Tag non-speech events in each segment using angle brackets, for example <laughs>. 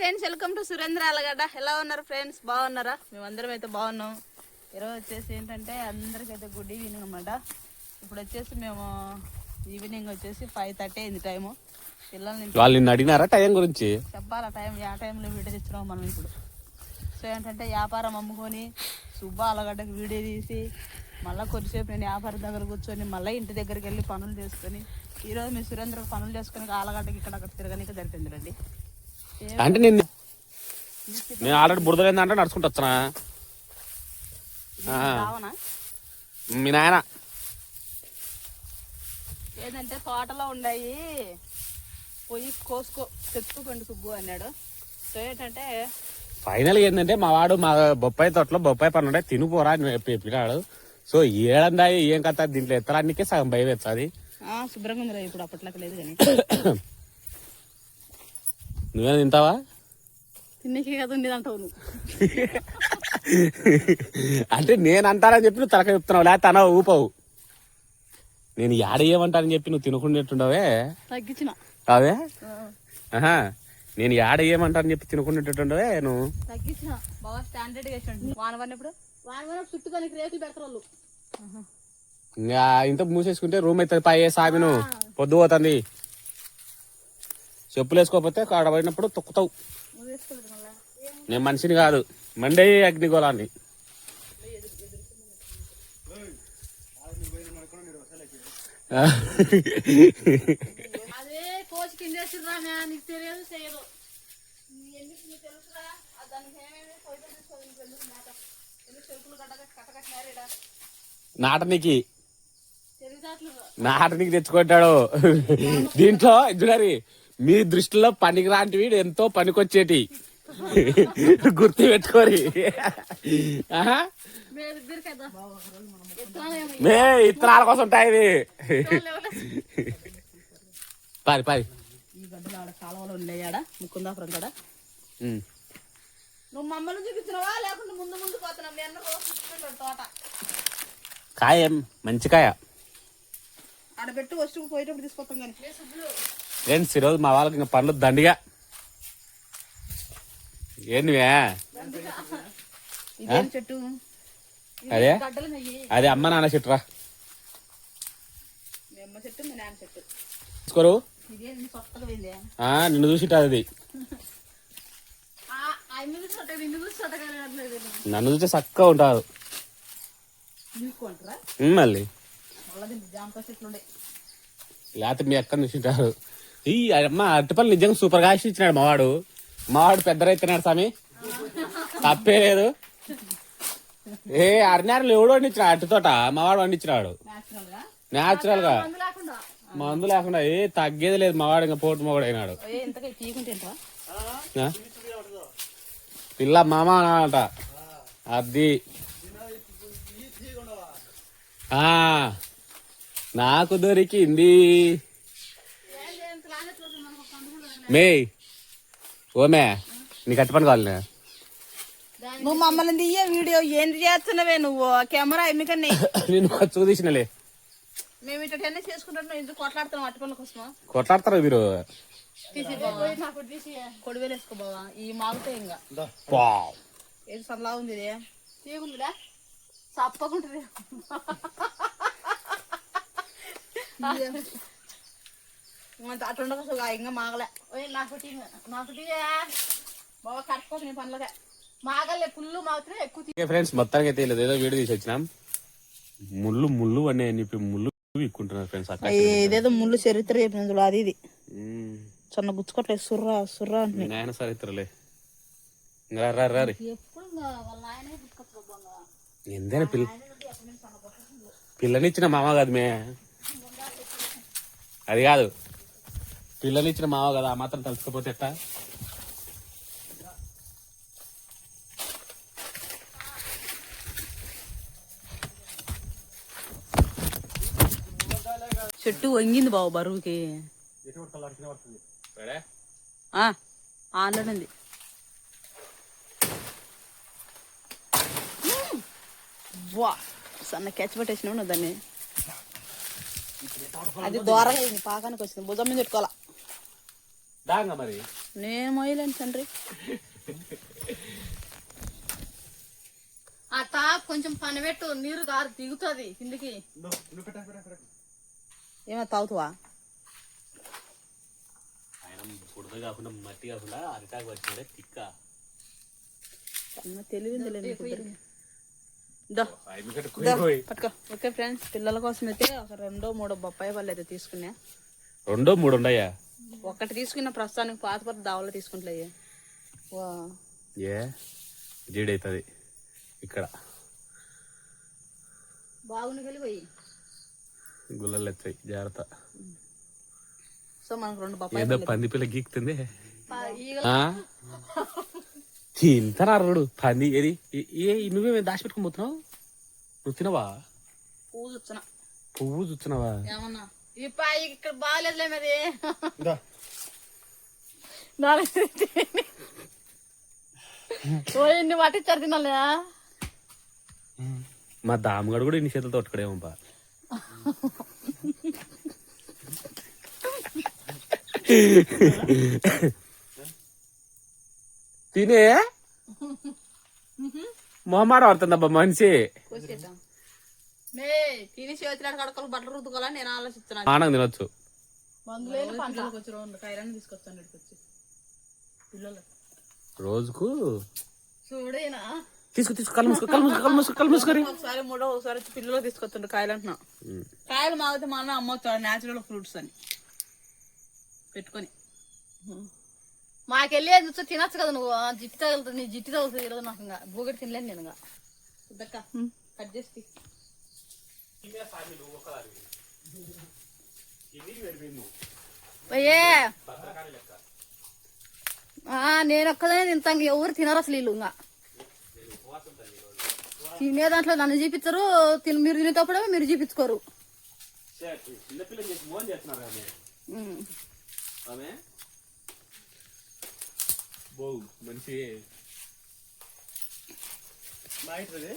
Friends welcome to Surendra Alagadda ఎలా ఉన్నారు friends బాగున్నారా? మేమందరం అయితే బాగున్నాం. ఈరోజు వచ్చేసి ఏంటంటే అందరికైతే గుడ్ ఈవినింగ్ అనమాట ఇప్పుడు వచ్చేసి మేము ఈవినింగ్ వచ్చేసి ఫైవ్ థర్టీ అయింది టైము పిల్లల్ని అడిగినారా టైం గురించి? చెప్పాలా టైం ఆ టైంలో వీడియో తెచ్చినాం మనం ఇప్పుడు. సో ఏంటంటే వ్యాపారం అమ్ముకొని సుబ్బా అలగడ్డకి వీడియో తీసి మళ్ళీ కొద్దిసేపు నేను వ్యాపారం దగ్గర కూర్చొని మళ్ళీ ఇంటి దగ్గరికి వెళ్ళి పనులు చేసుకొని ఈరోజు మీ సురేంద్ర పనులు చేసుకొని ఆలగడ్డకి ఇక్కడ అక్కడ తిరగడానికి జరిపింది రండి. అంటే నేను నేను ఆల్రెడీ బురదలేందా అంటే నడుచుకుంటూ రావనా? మీ నాయన. ఏంటంటే తోటలో ఉన్నాయి పోయి కోసుకో తెచ్చుకోకండి సుబ్బు అన్నాడు. సో ఏంటంటే ఫైనల్ ఏంటంటే మా వాడు మా బొప్పాయి తోటలో బొప్పాయి పని ఉంటే తినిపోరా అని చెప్పి- చెప్పినాడు. సో ఏడందాయి ఏం కథ? దీంట్లో ఎత్తరానికే సగం భయం ఆ, శుభ్రంగా ఇప్పుడు అప్పట్లోకి లేదు కానీ. <coughs> నువ్వేం తింటావా? తిన్నకే కదా ఉండేది అంటావు నువ్వు. అంటే నేను అంటానని చెప్పి నువ్వు తలక చెప్తున్నావు లేకపోతే అన ఊపవు. నేను యాడ ఏమంటానని చెప్పి నువ్వు తినకుండేటుండవే తగ్గించిన. కావే? ఆహా నేను యాడ ఏమంటానని చెప్పి తినకుండేటుండవే నువ్వు? తగ్గించిన. బాగా స్టాండర్డ్గా వేసాడు. వాన పడినప్పుడు? వాన పడినప్పుడు చుట్టుకొని రేకులు పెడతారు వాళ్ళు. ఇంకా ఇంత మూసేసుకుంటే రూమ్ అయితే పై సామిను. పొద్దు పోతుంది. చెప్పులు వేసుకోకపోతే ఆడ పడినప్పుడు తొక్కుతావు. నేను మనిషిని కాదు మండే అగ్నిగోళాన్ని. నాటనికి నాటనికి తెచ్చుకుంటాడు. దీంట్లో చూడరి మీ దృష్టిలో పనికిరాంటివి ఎంతో పనికొచ్చేటి. గుర్తు పెట్టుకోరి. మే ఇత్తనాల కోసం ఉంటాయి. పారి పారి. ఈ గడ్డలు ఆడ కాలువలో ఉన్నాయాడ ముకుందాపురం కాడ. ఉమ్. నువ్వు మమ్మల్ని చూపించినవా? లేకుంటే ముందు ముందు పోతున్నావు మీ అన్న రోజు చూపించాడు తోట. కాయ మంచి కాయ. ఆడ పెట్టి వచ్చి పోయేటప్పుడు తీసుకొస్తాం కానీ ఫ్రెండ్స్ ఈరోజు మా వాళ్ళకి ఇంకా పనులు దండిగా. ఏంటివే అదే? అదే అమ్మ నాన్న చెట్టురా. తీసుకోరు. నిన్ను చూసిట అది. నిన్ను చూస్తే చక్కగా ఉంటారు. మళ్ళీ. లేకపోతే మీ అక్క చూసింటారు. ఈ అమ్మ అరటిపల్లి నిజంగా సూపర్గా ఇచ్చినాడు మావాడు. మావాడు పెద్ద రైతున్నాడు స్వామి తప్పే లేదు. ఏ అరినారులు ఎవడు వండించిన అరటి తోట మావాడు వండించినాడు. నేచురల్గా. న్యాచురల్గా మందు లేకుండా ఏ తగ్గేది లేదు మావాడు ఇంకా పోటు మొగడు అయినాడు? పిల్ల మామ అంట అది. నాకు దొరికింది. మే ఓమే నీకు అట్టి పని కావాలి నువ్వు మమ్మల్ని తీయ వీడియో ఏంది చేస్తున్నావే నువ్వు? కెమెరా ఎమ్మికని <laughs> నేను తీసినలే. మేము ఇట్లా టెన్నిస్ చేసుకుంటాం ఇంట్లో కొట్లాడుతున్నాం అట్టి పనుల కోసమా? కొట్లాడతారు మీరు? తీసి బావా. కొడివేలు వేసుకో బావా. ఈ మాగుతాయి ఇంకా. ఏది సరలా ఉంది తీగుందిరా తప్పకుంటుంది అట్లా <laughs> ఉండదు ఇంకా మాగలే. బాగా కట్టుకోక పనులగా పుల్లు మాత్రం ఎక్కువ ఫ్రెండ్స్ మొత్తానికి అయితే లేదు ఏదో వీడియో తీసి వచ్చినాం ముళ్ళు ముళ్ళు అనే అని చెప్పి ముళ్ళు ఇక్కుంటున్నారు ఫ్రెండ్స్ అక్క ఇదేదో ముళ్ళు చరిత్ర చెప్పిన అది ఇది. చిన్న గుచ్చుకోవట్లేదు సుర్రా సుర్రా అంటున్నాయి. నాయన సరిత్రలే ఇంకా రా రా రీ ఎంతైనా పిల్ల పిల్లనిచ్చిన మామ కాదు మే. అది కాదు. పిల్లనిచ్చిన మామ కదా ఆ మాత్రం తలుచుకోపోతే ఎట్టా? చెట్టు వంగింది బాబు బరువుకి. ఆన్లోనే ఉంది. వా సన్న క్యాచ్ పట్టేసినావు నువ్వు దాన్ని. అది దూరంగా అయింది పాకానికి వచ్చింది. భుజం మీద పెట్టుకోవాలా? దాంగా మరి? నేను మొయ్యలేను తండ్రి. ఆ టాప్ కొంచెం పని పెట్టు నీరు కారు దిగుతుంది కిందికి. ఏమో తాగుతావా? ఆయన బుడద కాకుండా మట్టి కాకుండా అరిటాకు వచ్చిండే తిక్క. ఓకే ఫ్రెండ్స్ పిల్లల కోసం అయితే ఒక రెండో మూడో బొప్పాయి పళ్ళు అయితే తీసుకున్నా. రెండో మూడు ఉండయా ఒక్కటి తీసుకున్న ప్రస్తుతానికి పాత పాత దావలో తీసుకుంటలే వా. ఏ? జీడైతుంది. ఇక్కడ. బాగుండి వెళ్ళిపోయి గుల్లలు ఎత్తాయి జాగ్రత్త. సో మనకు రెండు బొప్పాయి ఏదో పంది పిల్ల గీక్తుంది? తింటారా రోడు పంది ఏది? ఏ- ఏ నువ్వేమే దాచిపెట్టుకుని పోతున్నావు? నువ్వు తినవా? పూజ వచ్చిన పువ్వు చూస్తున్నావా? ఏమన్నా? ఈ పాయి ఇక్కడ బాగాలేదులే మరి. ఎన్ని పట్టించారు తినాలి మా దామగడు కూడా ఇన్ని చేతులతో పట్టుకోడేమబ్బా తినే? మొహమాట పడుతుందబ్బా మనిషి. మే. తిని చేతులాడు కడకలు బట్టలు రుద్దుకోవాలని నేను ఆలోచిస్తున్నాను ఆనందం తినొచ్చు. మందులేని వచ్చి కైరాన్ని తీసుకొస్తాను ఇక్కడికి రోజుకు చూడేనా? తీసుకు తీసుకు కళ్ళు మూసుకో కళ్ళు మూసుకో కళ్ళు మూసుకో కళ్ళు మూసుకొని ఒకసారి మూడో ఒకసారి వచ్చి పిల్లలు తీసుకొస్తుండే కాయలు అంటున్నా కాయలు మాగితే మా అన్న న్యాచురల్ ఫ్రూట్స్ అని. పెట్టుకొని. మాకెళ్ళి చూస్తే తినచ్చు కదా నువ్వు. జిట్టి తగులుతుంది నీ జిట్టి తగులుతుంది ఈరోజు నాకు ఇంకా. బూగడి తినలేను నేను ఇంకా. కట్ చేసి నేను ఒక్కదానే తింటాం ఇంక ఎవరు తినరు అసలు వీళ్ళు ఇంకా. తినే దాంట్లో నన్ను చూపించరు తిన మీరు తినేటప్పుడే మీరు చూపించుకోరు. చిన్నపిల్లలు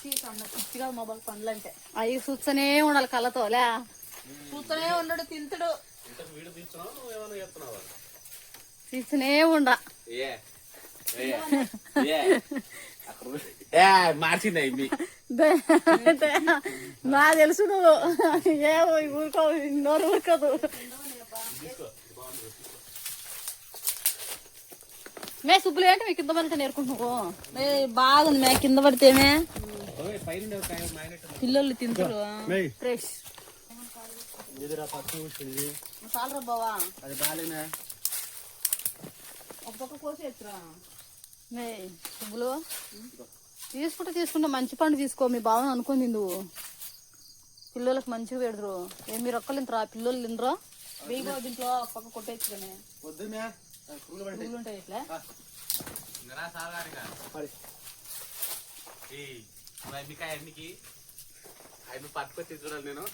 పిచ్చిగా మొబైల్ పండ్లు అంటే అవి చూస్తూనే ఉండాలి కళ్ళతోలే చూస్తూనే ఏమైనా చేస్తున్నావా చూస్తూనే ఉండ. మార్చింది నా తెలుసు నువ్వు. ఏ ఊరుకో నోరు ఊరుకోదు. మే సుబ్బులు ఏంటి మీ కింద పడితే నేర్చుకుంటున్నావు మే, బాగుంది మే కింద పడితేనే పైన పిల్లలు తింటారు ఫ్రెష్. బావా. అది బాగాలేనా ఒక పక్క సుబ్బులు తీసుకుంటే తీసుకుంటే మంచి పండు తీసుకో మీ బావని అనుకుంది నువ్వు. పిల్లలకు మంచిగా పెడదురు. ఏం మీరు ఒక్కరు తింటారా పిల్లలు తినరా? బావ దీంట్లో ఒక పక్క కొట్టేచ్చుకనే ఉంటాయి ఇట్లా. ఆయన పట్టుకొచ్చి చూడాలి నేను.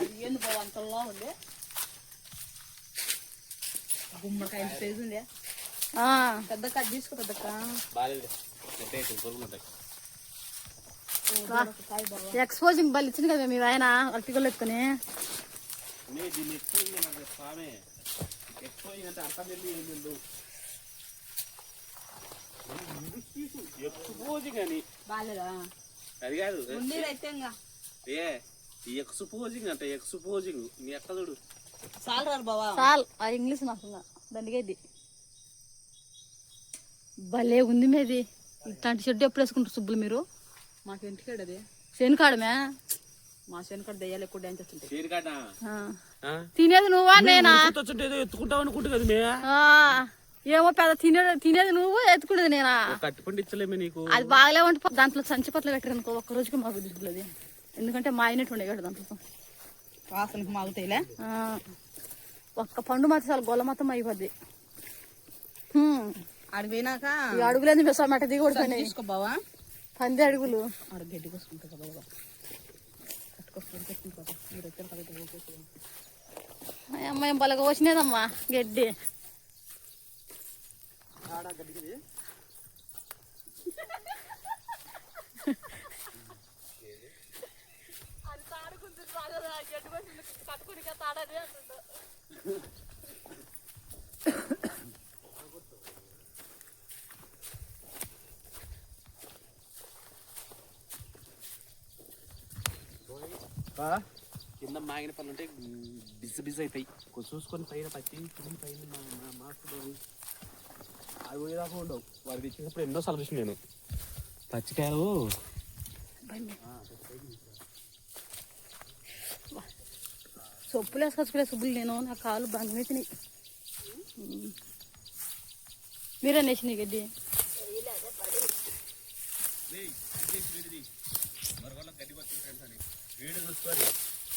అది ఏంది బావ అంతలా ఉంది? గుమ్మడికాయ ఇంత సైజు ఉండే ఆ, పెద్ద కట్ తీసుకో పెద్దక్క. బాగాలేదు ఎక్స్పోజింగ్ బలి ఇచ్చింది కదా మీ ఆయన అరటిగోళ్ళు ఎత్తుకొని. దీన్ని ఎక్కువ అంటే అర్థం ఏంటి ఏం లేదు ఎక్కువ కానీ బాగాలేదా అది కాదు ఉండేది అయితే ఇంకా. ఏ ఈ ఎక్స్పోజింగ్ అంటే ఎక్స్పోజింగ్. నీ ఎక్క చూడు. చాలరా బావా. చాలు ఆ ఇంగ్లీష్ నాకు ఇంకా దండిగేది భలే ఉంది మీది ఇట్లాంటి షెడ్ ఎప్పుడు వేసుకుంటారు సుబ్బులు మీరు? మాకు ఇంటికాడ అది. శనికాడమే? మా శనికాడ దయ్యాలు ఎక్కువ డ్యాన్స్ వచ్చింటాయి. తినేది నువ్వా నేనా? ఏదో ఎత్తుకుంటావు అనుకుంటు కదా మే. ఆ, ఏమో పెద్ద తినేది తినేది నువ్వు ఎత్తుకునేది నేనా? ఇచ్చలేమే నీకు. అది బాగాలే ఉంటే దాంట్లో సంచి పట్ల కట్టారు అనుకో ఒక్క రోజుకి మాకు దిగులేదు ఎందుకంటే మా అయినట్టు ఉండే కదా దాంట్లో. వాసనకి మాగుతాయిలే? ఒక్క పండు మాత్రం చాలా గొల్ల మొత్తం అయిపోద్ది. ఈ అడుగులేదు మిస్ మెట్ట దిగి తీసుకో బావా పంది అడుగులు. గడ్డి కోసుకుంటా అమ్మాయి బలగా వచ్చినదమ్మా గడ్డి. కింద మాగిన పనులు ఉంటే బిజి బిజి అవుతాయి కొంచెం చూసుకొని పైన పచ్చి కింద పైన మాకు అవి పోయేదాకా ఉండవు. వాడు తెచ్చినప్పుడు ఎన్నో సార్లు చూసిన నేను. పచ్చికాయలు. సొప్పులు వేసుకొచ్చుకునే సుబ్బులు నేను నా కాలు వేసినాయి మీరే నేసినాయి గడ్డి?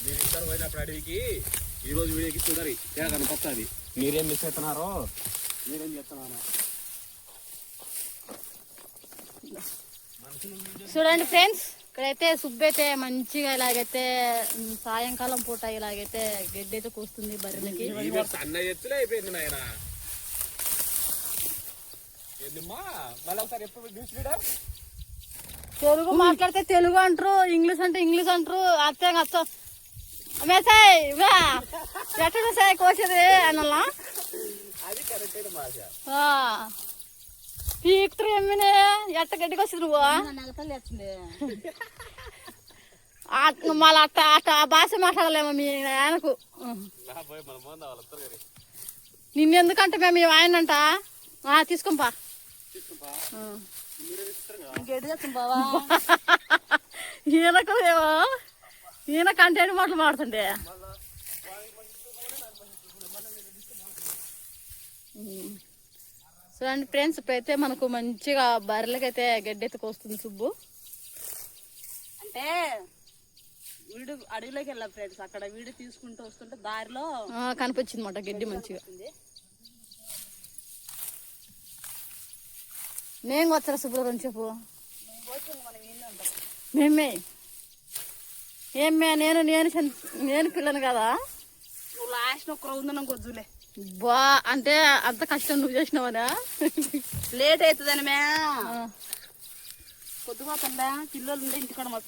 మీరు ఇద్దరు పోయినప్పుడు అడవికి ఈ రోజు వీడియోకి చూడరి. తేడా కనిపిస్తుంది మీరేం మిస్ అవుతున్నారో? మీరేం చేస్తున్నారో? చూడండి ఫ్రెండ్స్ ఇక్కడైతే సుబ్బు అయితే మంచిగా ఇలాగైతే సాయంకాలం పూట ఇలాగైతే గడ్డి అయితే కూస్తుంది బర్రెలకి. తెలుగు మాట్లాడితే తెలుగు అంటారు ఇంగ్లీష్ అంటే ఇంగ్లీష్ అంటారు అర్థం అర్థం మేసాయ్ ఎట్ట సాయ్ కోసేది అన్నలా పీకుతురు ఎమ్మినే? ఎట్ట గడ్డికి వచ్చింది నువ్వు? మళ్ళీ అట్ట అట్ట భాష మాట్లాడలేమో మీ ఆయనకు. నిన్నెందుకంటే మేము ఆయనంట? తీసుకోంపా ఈయనకు ఈయన కంటెంట్ మాటలు మాడుతుండే. చూడండి ఫ్రెండ్స్ ఇప్పుడైతే మనకు మంచిగా బర్రెలకైతే గడ్డి ఎత్తుకు వస్తుంది సుబ్బు. అంటే వీడు అడవిలోకి వెళ్ళా ఫ్రెండ్స్. అక్కడ వీడు తీసుకుంటూ వస్తుంటే దారిలో కనిపించింది మాట గడ్డి మంచిగా. నేను వచ్చారా సుబ్బులు రెండు చెప్పు? మేము మేమే? ఏమే నేను నేను నేను పిల్లను కదా? నువ్వు లాస్ట్ ఒక ఉందనం కొద్దులే బా అంటే అంత కష్టం నువ్వు చేసినావనా? లేట్ అవుతుందని మే ఆ. పొద్దుపోతుందా పిల్లలు ఉండే ఇంటికాడ మా